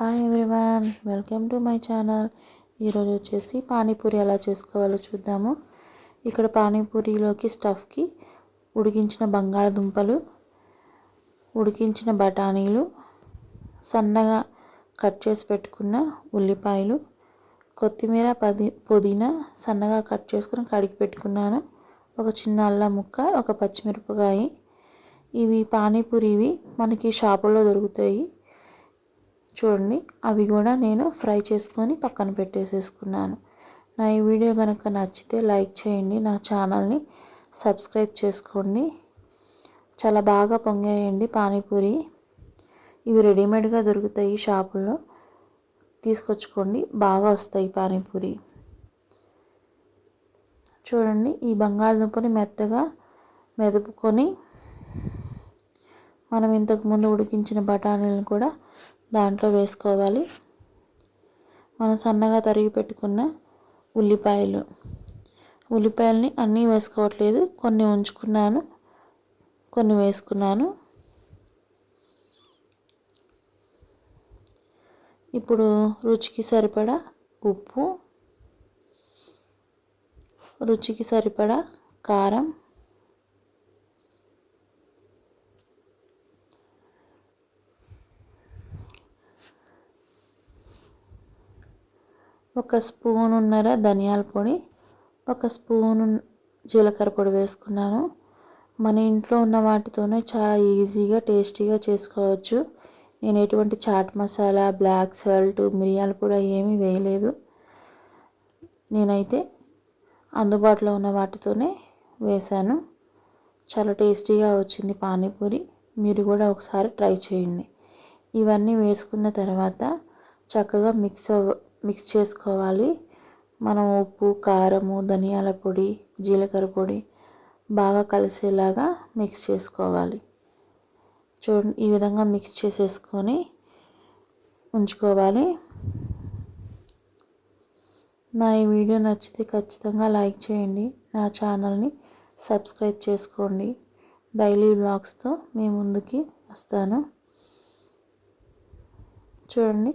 Hi everyone welcome to my channel ఈరోజు వచ్చేసి పానీపూరి ఎలా చేసుకోవాలో చూద్దాము. ఇక్కడ పానీపూరిలోకి స్టఫ్కి ఉడికించిన బంగాళదుంపలు ఉడికించిన బఠానీలు సన్నగా కట్ చేసి పెట్టుకున్న ఉల్లిపాయలు కొత్తిమీర పది పుదీనా సన్నగా కట్ చేసుకుని కడిగి పెట్టుకున్నాను. ఒక చిన్న అల్లం ముక్క ఒక పచ్చిమిరపకాయ. ఇవి పానీపూరి ఇవి మనకి షాపుల్లో దొరుకుతాయి. చూడండి అవి కూడా నేను ఫ్రై చేసుకొని పక్కన పెట్టేసేసుకున్నాను. నా ఈ వీడియో కనుక నచ్చితే లైక్ చేయండి నా ఛానల్ని సబ్స్క్రైబ్ చేసుకోండి. చాలా బాగా పొంగేయండి పానీపూరి. ఇవి రెడీమేడ్గా దొరుకుతాయి షాపుల్లో. తీసుకొచ్చుకోండి బాగా వస్తాయి పానీపూరి. చూడండి ఈ బంగాళదుంపని మెత్తగా మెదుపుకొని మనం ఇంతకుముందు ఉడికించిన బఠానీలను కూడా దాంట్లో వేసుకోవాలి. మనం సన్నగా తరిగి పెట్టుకున్న ఉల్లిపాయలు. ఉల్లిపాయలని అన్నీ వేసుకోవట్లేదు. కొన్ని ఉంచుకున్నాను కొన్ని వేసుకున్నాను. ఇప్పుడు రుచికి సరిపడా ఉప్పు రుచికి సరిపడా కారం ఒక స్పూనున్నర ధనియాల పొడి ఒక స్పూను జీలకర్ర పొడి వేసుకున్నాను. మన ఇంట్లో ఉన్న వాటితోనే చాలా ఈజీగా టేస్టీగా చేసుకోవచ్చు. నేను ఎటువంటి చాట్ మసాలా బ్లాక్ సాల్ట్ మిరియాల పొడి ఏమీ వేయలేదు. నేనైతే అందుబాటులో ఉన్న వాటితోనే వేశాను. చాలా టేస్టీగా వచ్చింది పానీపూరి. మీరు కూడా ఒకసారి ట్రై చేయండి. ఇవన్నీ వేసుకున్న తర్వాత చక్కగా మిక్స్ అవ్వ మిక్స్ చేసుకోవాలి. మనం ఉప్పు కారము ధనియాల పొడి జీలకర్ర పొడి బాగా కలిసేలాగా మిక్స్ చేసుకోవాలి. చూడండి ఈ విధంగా మిక్స్ చేసేసుకొని ఉంచుకోవాలి. నా ఈ వీడియో నచ్చితే ఖచ్చితంగా లైక్ చేయండి. నా ఛానల్ని సబ్స్క్రైబ్ చేసుకోండి. డైలీ వ్లాగ్స్తో మీ ముందుకి వస్తాను. చూడండి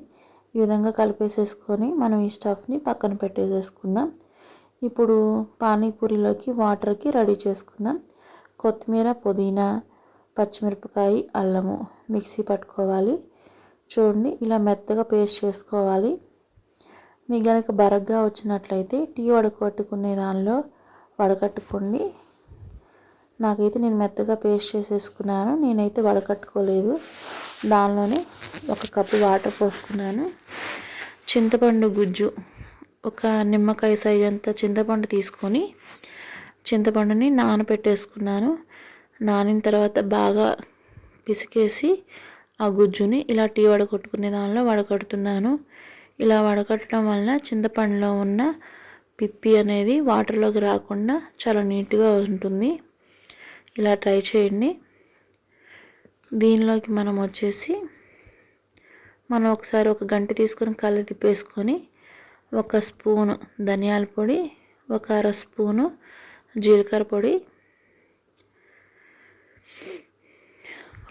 ఈ విధంగా కలిపేసేసుకొని మనం ఈ స్టఫ్ని పక్కన పెట్టేసేసుకుందాం. ఇప్పుడు పానీపూరిలోకి వాటర్కి రెడీ చేసుకుందాం. కొత్తిమీర పుదీనా పచ్చిమిరపకాయ అల్లము మిక్సీ పట్టుకోవాలి. చూడండి ఇలా మెత్తగా పేస్ట్ చేసుకోవాలి. మీకు కనుక బరగ్గా వచ్చినట్లయితే టీ వడకట్టుకునే దానిలో వడకట్టుకోండి. నాకైతే నేను మెత్తగా పేస్ట్ చేసేసుకున్నాను. నేనైతే వడకట్టుకోలేదు. దానిలోనే ఒక కప్పు వాటర్ పోసుకున్నాను. చింతపండు గుజ్జు ఒక నిమ్మకాయ సైజ్ అంత చింతపండు తీసుకొని చింతపండుని నానబెట్టేసుకున్నాను నానిన తర్వాత బాగా పిసికేసి ఆ గుజ్జుని ఇలా టీ వడగొట్టుకునే దానిలో వడకడుతున్నాను. ఇలా వడకట్టడం వలన చింతపండులో ఉన్న పిప్పి అనేది వాటర్లోకి రాకుండా చాలా నీట్గా ఉంటుంది. ఇలా ట్రై చేయండి. దీనిలోకి మనం వచ్చేసి మనం ఒకసారి ఒక గంట తీసుకొని కళ్ళు తిప్పేసుకొని ఒక స్పూను ధనియాల పొడి ఒక అర స్పూను జీలకర్ర పొడి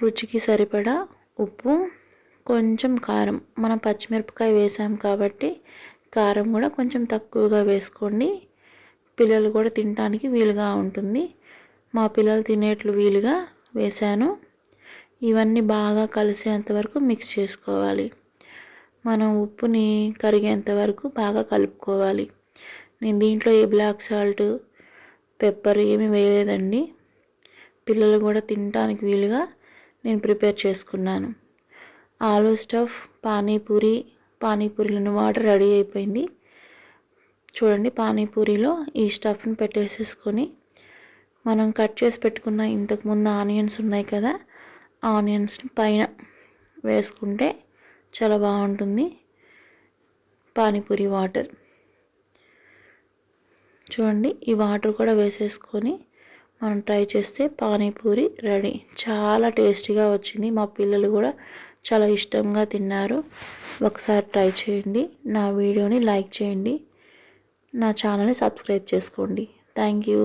రుచికి సరిపడా ఉప్పు కొంచెం కారం. మనం పచ్చిమిరపకాయ వేసాం కాబట్టి కారం కూడా కొంచెం తక్కువగా వేసుకోండి. పిల్లలు కూడా తినడానికి వీలుగా ఉంటుంది. మా పిల్లలు తినేట్లు వీలుగా వేశాను. ఇవన్నీ బాగా కలిసేంత వరకు మిక్స్ చేసుకోవాలి. మనం ఉప్పుని కరిగేంత వరకు బాగా కలుపుకోవాలి. నేను దీంట్లో ఏ బ్లాక్ సాల్ట్ పెప్పర్ ఏమీ వేయలేదండి. పిల్లలు కూడా తినడానికి వీలుగా నేను ప్రిపేర్ చేసుకున్నాను. ఆలూ స్టఫ్ పానీపూరి పానీపూరిలోని వాటర్ రెడీ అయిపోయింది. చూడండి పానీపూరిలో ఈ స్టఫ్ని పెట్టేసేసుకొని మనం కట్ చేసి పెట్టుకున్న ఇంతకుముందు ఆనియన్స్ ఉన్నాయి కదా ఆనియన్స్ పైన వేసుకుంటే చాలా బాగుంటుంది. పానీపూరి వాటర్. చూడండి ఈ వాటర్ కూడా వేసేసుకొని మనం ట్రై చేస్తే పానీపూరి రెడీ. చాలా టేస్టీగా వచ్చింది. మా పిల్లలు కూడా చాలా ఇష్టంగా తిన్నారు. ఒకసారి ట్రై చేయండి. నా వీడియోని లైక్ చేయండి. నా ఛానల్ని సబ్స్క్రైబ్ చేసుకోండి. Thank you.